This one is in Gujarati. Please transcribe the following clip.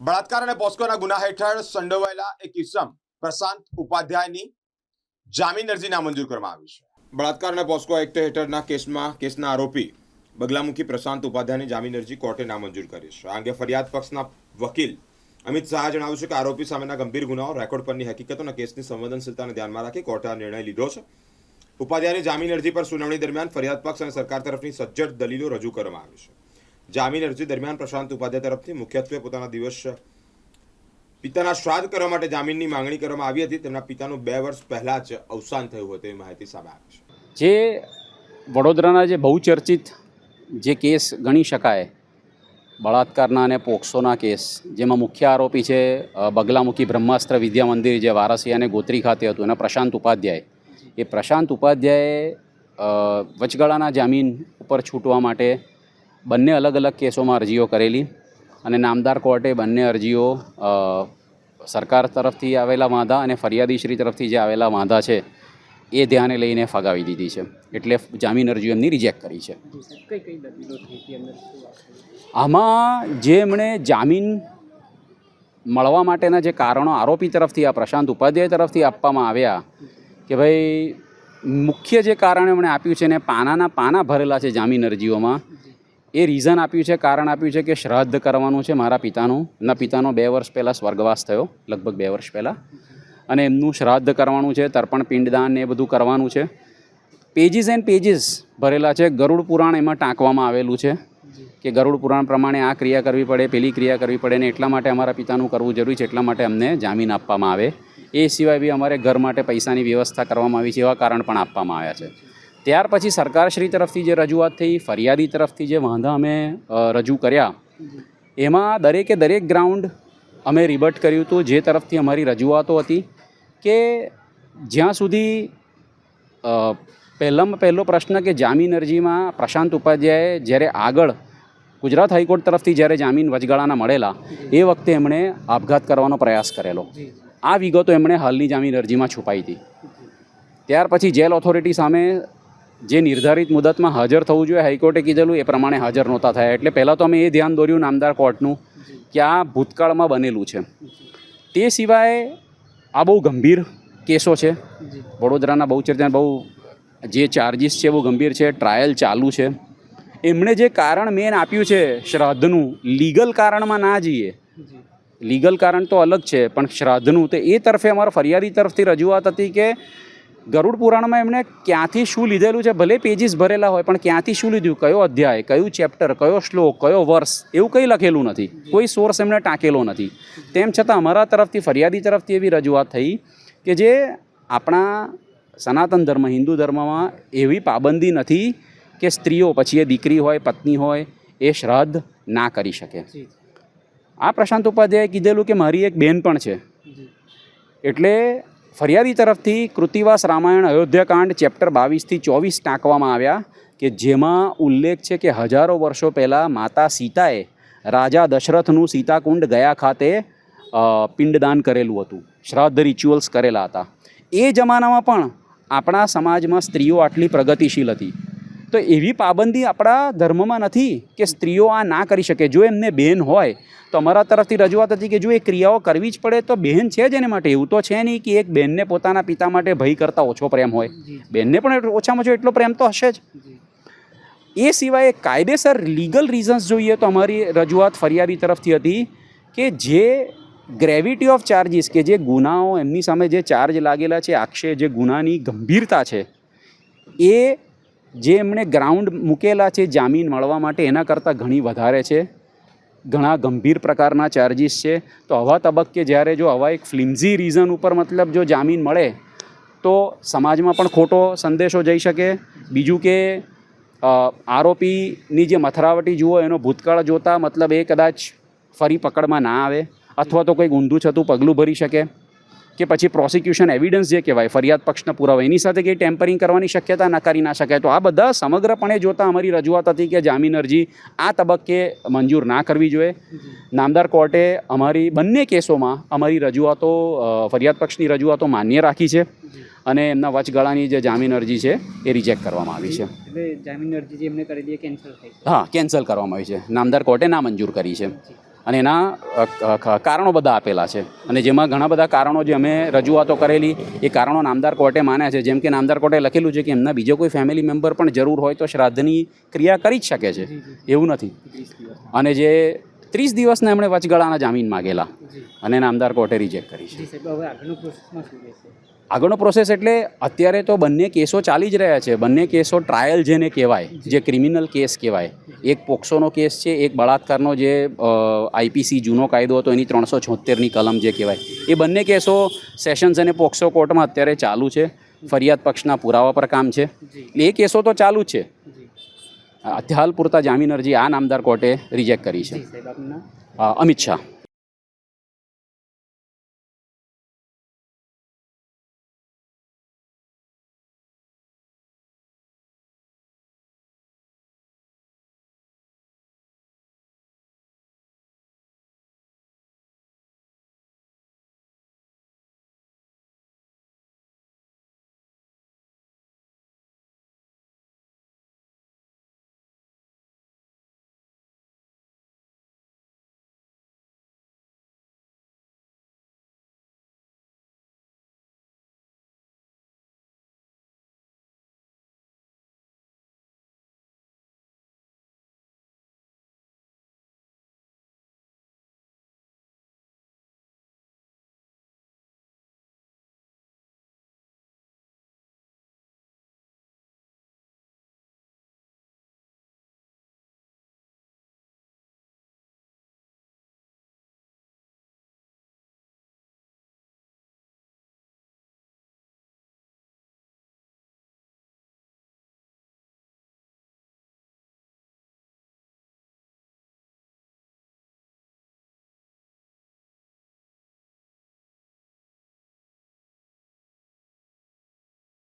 બળાત્કાર અને પોસ્કોના ગુના હેઠળ સંડોવાયેલા એક ઇસમ પ્રશાંત ઉપાધ્યાયની જામીન અરજી નામંજૂર કરવામાં આવી છે. બળાત્કાર અને પોસ્કો એક્ટ હેઠળના કેસમાં, કેસના આરોપી બગલામુખી પ્રશાંત ઉપાધ્યાયની જામીન અરજી કોર્ટે નામંજૂર કરી છે. આ અંગે ફરિયાદ પક્ષના વકીલ અમિત શાહે જણાવ્યું છે કે આરોપી સામેના ગંભીર ગુનાઓ, રેકોર્ડ પરની હકીકતો અને કેસની સંવેદનશીલતાને ધ્યાનમાં રાખી કોર્ટે આ નિર્ણય લીધો છે. ઉપાધ્યાયની જામીન અરજી પર સુનાવણી દરમિયાન ફરિયાદ પક્ષ અને સરકાર તરફની સજ્જડ દલીલો રજૂ કરવામાં આવી છે. જામીન અરજી દરમિયાન પ્રશાંત ઉપાધ્યાય તરફથી મુખ્યત્વે પોતાના દિવસ પિતાના શ્રાદ્ધ કરવા માટે જામીનની માંગણી કરવામાં આવી હતી. તેમના પિતાનું બે વર્ષ પહેલાં જ અવસાન થયું હતું એવી માહિતી સામે આવી છે. જે વડોદરાના જે બહુચર્ચિત જે કેસ ગણી શકાય, બળાત્કારના અને પોક્સોના કેસ, જેમાં મુખ્ય આરોપી છે બગલામુખી બ્રહ્માસ્ત્ર વિદ્યા મંદિર જે વારાસિયા અને ગોત્રી ખાતે હતું, એના પ્રશાંત ઉપાધ્યાય. એ પ્રશાંત ઉપાધ્યાયે વચગાળાના જામીન ઉપર છૂટવા માટે બંને અલગ અલગ કેસોમાં અરજીઓ કરેલી અને નામદાર કોર્ટે બંને અરજીઓ સરકાર તરફથી આવેલા વાંધા અને ફરિયાદીશ્રી તરફથી જે આવેલા વાંધા છે, એ ધ્યાને લઈને ફગાવી દીધી છે એટલે જામીન અરજીઓ એમની રિજેક્ટ કરી છે? આમાં જે એમણે જામીન મળવા માટેના જે કારણો આરોપી તરફથી, આ પ્રશાંત ઉપાધ્યાય તરફથી આપવામાં આવ્યા કે ભાઈ, મુખ્ય જે કારણ એમણે આપ્યું છે ને, પાનાના પાના ભરેલા છે જામીન અરજીઓમાં એ રીઝન આપ્યું છે, કારણ આપ્યું છે કે શ્રાદ્ધ કરવાનું છે મારા પિતાનું. એમના પિતાનો બે વર્ષ પહેલાં સ્વર્ગવાસ થયો, લગભગ બે વર્ષ પહેલાં. અને એમનું શ્રાદ્ધ કરવાનું છે, તર્પણ, પિંડદાન ને એ બધું કરવાનું છે. પેજીસ એન્ડ પેજીસ ભરેલા છે, ગરુડ પુરાણ એમાં ટાંકવામાં આવેલું છે કે ગરુડ પુરાણ પ્રમાણે આ ક્રિયા કરવી પડે, પેલી ક્રિયા કરવી પડે ને એટલા માટે અમારા પિતાનું કરવું જરૂરી છે, એટલા માટે અમને જામીન આપવામાં આવે. એ સિવાય બી અમારે ઘર માટે પૈસાની વ્યવસ્થા કરવામાં આવી છે, એવા કારણ પણ આપવામાં આવ્યા છે. ત્યાર પછી સરકારશ્રી તરફથી જે રજૂઆત થઈ, ફરિયાદી તરફથી જે વાંધા અમે રજૂ કર્યા, એમાં દરેકે દરેક ગ્રાઉન્ડ અમે રિબર્ટ કર્યું હતું, જે તરફથી અમારી રજૂઆતો હતી કે જ્યાં સુધી પહેલામાં પહેલો પ્રશ્ન કે જામીન અરજીમાં પ્રશાંત ઉપાધ્યાયે જ્યારે આગળ ગુજરાત હાઈકોર્ટ તરફથી જ્યારે જામીન વચગાળાના મળેલા, એ વખતે એમણે આપઘાત કરવાનો પ્રયાસ કરેલો. આ વિગતો એમણે હાલની જામીન અરજીમાં છુપાઈ હતી. ત્યાર પછી જેલ ઓથોરિટી સામે જે નિર્ધારિત મુદતમાં હાજર થવું જોઈએ હાઈકોર્ટે કીધેલું એ પ્રમાણે હાજર નહોતા થયા. એટલે પહેલાં તો અમે એ ધ્યાન દોર્યું નામદાર કોર્ટનું કે આ ભૂતકાળમાં બનેલું છે. તે સિવાય આ બહુ ગંભીર કેસો છે. વડોદરાના બહુ ચર્ચા બહુ જે ચાર્જિસ છે બહુ ગંભીર છે ટ્રાયલ ચાલુ છે. એમણે જે કારણ મેન આપ્યું છે શ્રાદ્ધનું લીગલ કારણમાં ના જઈએ. લીગલ કારણ તો અલગ છે પણ શ્રાદ્ધનું તો એ તરફે અમારા ફરિયાદી તરફથી રજૂઆત હતી કે ગરુડ પુરાણમાં એમણે ક્યાંથી શું લીધેલું છે? ભલે પેજીસ ભરેલા હોય પણ ક્યાંથી શું લીધું? કયો અધ્યાય કયું ચેપ્ટર કયો શ્લોક કયો વર્ષ એવું કંઈ લખેલું નથી. કોઈ સોર્સ એમણે ટાંકેલો નથી. તેમ છતાં અમારા તરફથી ફરિયાદી તરફથી એવી રજૂઆત થઈ કે જે આપણા સનાતન ધર્મ હિન્દુ ધર્મમાં એવી પાબંદી નથી કે સ્ત્રીઓ પછી એ દીકરી હોય પત્ની હોય એ શ્રાદ્ધ ના કરી શકે. આ પ્રશાંત ઉપાધ્યાયે કીધેલું કે મારી એક બેન પણ છે. એટલે ફરિયાદી તરફથી કૃતિવાસ રામાયણ અયોધ્યાકાંડ ચેપ્ટર બાવીસથી ચોવીસ ટાંકવામાં આવ્યા કે જેમાં ઉલ્લેખ છે કે હજારો વર્ષો પહેલાં માતા સીતાએ રાજા દશરથનું સીતાકુંડ ગયા ખાતે પિંડદાન કરેલું હતું. શ્રાદ્ધ રિચ્યુઅલ્સ કરેલા હતા. એ જમાનામાં પણ આપણા સમાજમાં સ્ત્રીઓ આટલી પ્રગતિશીલ હતી. તો એવી પાબંદી આપણા ધર્મમાં નથી કે સ્ત્રીઓ આ ના કરી શકે. જો એમને બહેન હોય તો અમારા તરફથી રજૂઆત હતી કે જો એ ક્રિયાઓ કરવી જ પડે તો બહેન છે જ એને માટે. એવું તો છે નહીં કે એક બહેનને પોતાના પિતા માટે ભય કરતાં ઓછો પ્રેમ હોય. બહેનને પણ ઓછામાં ઓછો એટલો પ્રેમ તો હશે જ. એ સિવાય કાયદેસર લીગલ રીઝન્સ જોઈએ તો અમારી રજૂઆત ફરિયાદી તરફથી હતી કે જે ગ્રેવિટી ઓફ ચાર્જિસ કે જે ગુનાઓ એમની સામે જે ચાર્જ લાગેલા છે આક્ષે જે ગુનાની ગંભીરતા છે એ જે એમણે ગ્રાઉન્ડ મૂકેલા છે જામીન મળવા માટે, એના કરતાં ઘણી વધારે છે. ઘણા ગંભીર પ્રકારના ચાર્જીસ છે. તો આવા તબક્કે જ્યારે જો આવા એક ફ્લિમઝી રીઝન ઉપર મતલબ જો જામીન મળે, તો સમાજમાં પણ ખોટો સંદેશો જઈ શકે. બીજું કે આરોપીની જે મથરાવટી જુઓ, એનો ભૂતકાળ જોતા મતલબ એ કદાચ ફરી પકડમાં ના આવે, અથવા તો કંઈક ઊંધું છતું પગલું ભરી શકે. કે પછી પ્રોસિક્યુશન એવિડન્સ જે કહેવાય ફરિયાદ પક્ષના પુરાવા એની સાથે કંઈ ટેમ્પરિંગ કરવાની શક્યતા નકારી ના શકાય. તો આ બધા સમગ્રપણે જોતા અમારી રજૂઆત હતી કે જામીન અરજી આ તબક્કે મંજૂર ના કરવી જોઈએ. નામદાર કોર્ટે અમારી બંને કેસોમાં અમારી રજૂઆતો ફરિયાદ પક્ષની રજૂઆતો માન્ય રાખી છે અને એમના વચગાળાની જે જામીન અરજી છે એ રિજેક્ટ કરવામાં આવી છે. એટલે જામીન અરજી જે એમને કરી દીધી કેન્સલ થઈ હા કેન્સલ કરવામાં આવી છે. નામદાર કોર્ટે ના મંજૂર કરી છે. અને એના કારણો બધા આપેલા છે. અને જેમાં ઘણા બધા કારણો જે અમે રજૂઆતો કરેલી એ કારણો નામદાર કોર્ટે માન્યા છે. જેમ કે નામદાર કોર્ટે લખેલું છે કે એમના બીજો કોઈ ફેમિલી મેમ્બર પણ જરૂર હોય તો શ્રાદ્ધની ક્રિયા કરી જ શકે છે. એવું નથી. અને જે ત્રીસ દિવસના એમણે વચગાળાના જામીન માગેલા અને નામદાર કોર્ટે રિજેક્ટ કરી છે. આગળનું પ્રોસેસ એટલે અત્યારે તો બંને કેસો ચાલી જ રહ્યા છે. બંને કેસો ટ્રાયલ જેને કહેવાય જે. ક્રિમિનલ કેસ કહેવાય. એક પોક્સોનો કેસ છે એક બળાત્કારનો જે આઈપીસી જૂનો કાયદો હતો એની ત્રણસો છોતેરની કલમ જે કહેવાય. એ બંને કેસો સેશન્સ અને પોક્સો કોર્ટમાં અત્યારે ચાલુ છે. ફરિયાદ પક્ષના પુરાવા પર કામ છે. એટલે એ કેસો તો ચાલુ જ છે. હાલ પૂરતા જામીન અરજી આ નામદાર કોર્ટે રિજેક્ટ કરી છે. અમિત શાહ.